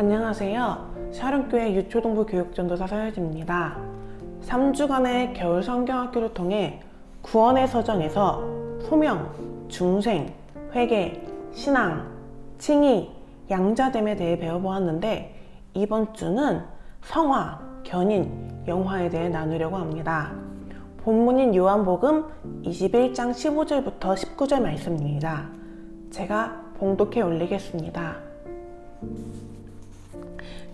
안녕하세요. 샤론교회 유초동부 교육전도사 서여진입니다. 3주간의 겨울 성경학교를 통해 구원의 서정에서 소명, 중생, 회개, 신앙, 칭의, 양자됨에 대해 배워보았는데 이번 주는 성화, 견인, 영화에 대해 나누려고 합니다. 본문인 요한복음 21장 15절부터 19절 말씀입니다. 제가 봉독해 올리겠습니다.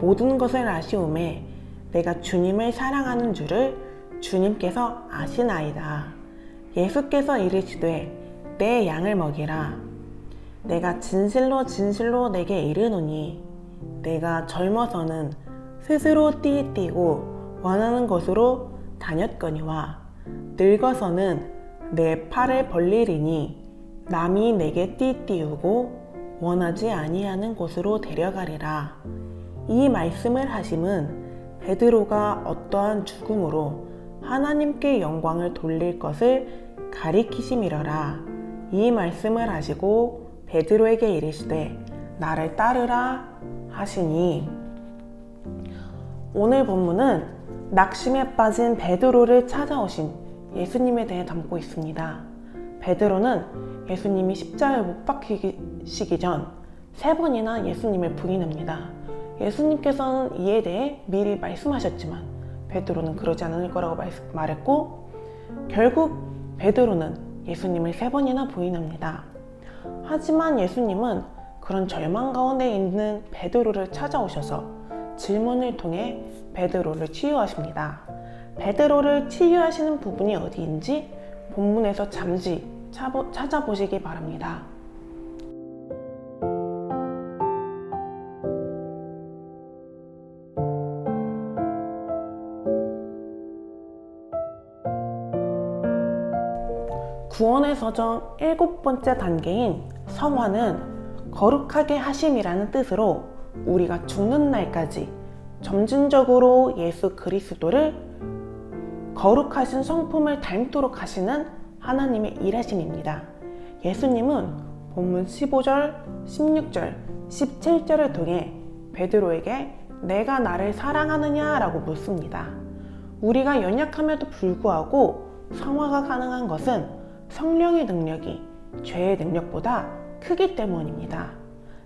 모든 것을 아시오매 내가 주님을 사랑하는 줄을 주님께서 아시나이다. 예수께서 이르시되 내 양을 먹이라. 내가 진실로 진실로 내게 이르노니 내가 젊어서는 스스로 띠띠고 원하는 곳으로 다녔거니와 늙어서는 내 팔을 벌리리니 남이 내게 띠띠우고 원하지 아니하는 곳으로 데려가리라. 이 말씀을 하심은 베드로가 어떠한 죽음으로 하나님께 영광을 돌릴 것을 가리키심이러라. 이 말씀을 하시고 베드로에게 이르시되 나를 따르라 하시니 오늘 본문은 낙심에 빠진 베드로를 찾아오신 예수님에 대해 담고 있습니다. 베드로는 예수님이 십자가에 못 박히시기 전 세 번이나 예수님을 부인합니다. 예수님께서는 이에 대해 미리 말씀하셨지만 베드로는 그러지 않을 거라고 말했고 결국 베드로는 예수님을 세 번이나 부인합니다. 하지만 예수님은 그런 절망 가운데 있는 베드로를 찾아오셔서 질문을 통해 베드로를 치유하십니다. 베드로를 치유하시는 부분이 어디인지 본문에서 잠시 찾아보시기 바랍니다. 구원의 서정 일곱 번째 단계인 성화는 거룩하게 하심이라는 뜻으로 우리가 죽는 날까지 점진적으로 예수 그리스도를 거룩하신 성품을 닮도록 하시는 하나님의 일하심입니다. 예수님은 본문 15절, 16절, 17절을 통해 베드로에게 내가 나를 사랑하느냐라고 묻습니다. 우리가 연약함에도 불구하고 성화가 가능한 것은 성령의 능력이 죄의 능력보다 크기 때문입니다.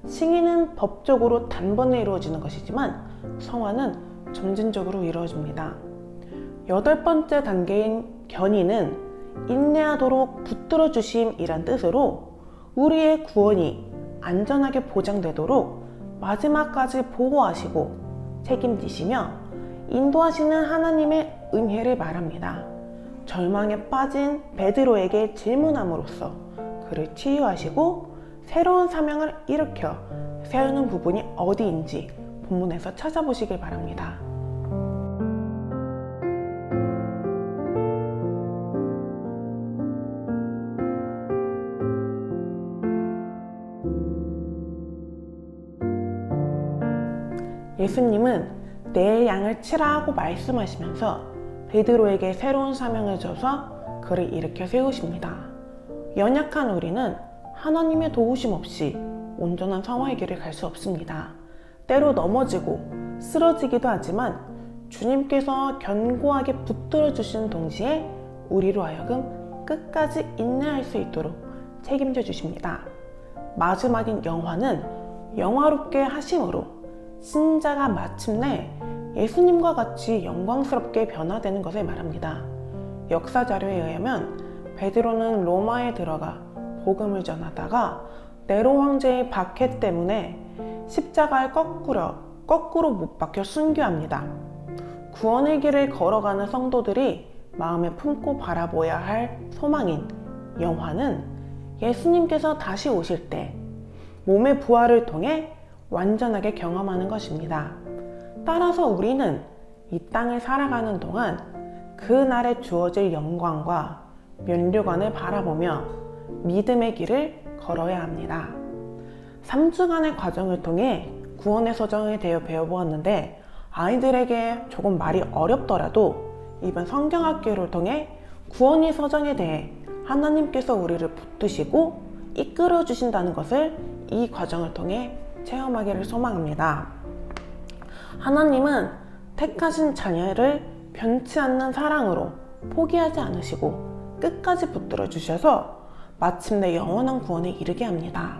칭의는 법적으로 단번에 이루어지는 것이지만 성화는 점진적으로 이루어집니다. 여덟 번째 단계인 견인은 인내하도록 붙들어 주심이란 뜻으로 우리의 구원이 안전하게 보장되도록 마지막까지 보호하시고 책임지시며 인도하시는 하나님의 은혜를 말합니다. 절망에 빠진 베드로에게 질문함으로써 그를 치유하시고 새로운 사명을 일으켜 세우는 부분이 어디인지 본문에서 찾아보시길 바랍니다. 예수님은 내 양을 치라고 말씀하시면서 베드로에게 새로운 사명을 줘서 그를 일으켜 세우십니다. 연약한 우리는 하나님의 도우심 없이 온전한 성화의 길을 갈 수 없습니다. 때로 넘어지고 쓰러지기도 하지만 주님께서 견고하게 붙들어 주시는 동시에 우리로 하여금 끝까지 인내할 수 있도록 책임져 주십니다. 마지막인 영화는 영화롭게 하심으로 신자가 마침내 예수님과 같이 영광스럽게 변화되는 것을 말합니다. 역사 자료에 의하면 베드로는 로마에 들어가 복음을 전하다가 네로 황제의 박해 때문에 십자가에 거꾸로 거꾸로 못 박혀 순교합니다. 구원의 길을 걸어가는 성도들이 마음에 품고 바라보아야 할 소망인 영화는 예수님께서 다시 오실 때 몸의 부활을 통해 완전하게 경험하는 것입니다. 따라서 우리는 이 땅을 살아가는 동안 그날에 주어질 영광과 면류관을 바라보며 믿음의 길을 걸어야 합니다. 3주간의 과정을 통해 구원의 서정에 대해 배워보았는데 아이들에게 조금 말이 어렵더라도 이번 성경학교를 통해 구원의 서정에 대해 하나님께서 우리를 붙드시고 이끌어 주신다는 것을 이 과정을 통해 체험하기를 소망합니다. 하나님은 택하신 자녀를 변치 않는 사랑으로 포기하지 않으시고 끝까지 붙들어 주셔서 마침내 영원한 구원에 이르게 합니다.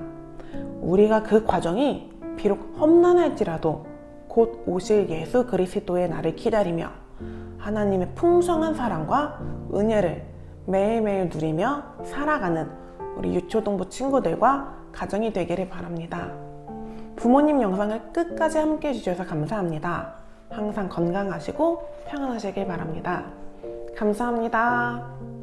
우리가 그 과정이 비록 험난할지라도 곧 오실 예수 그리스도의 날을 기다리며 하나님의 풍성한 사랑과 은혜를 매일매일 누리며 살아가는 우리 유초동부 친구들과 가정이 되기를 바랍니다. 부모님 영상을 끝까지 함께 해주셔서 감사합니다. 항상 건강하시고 평안하시길 바랍니다. 감사합니다.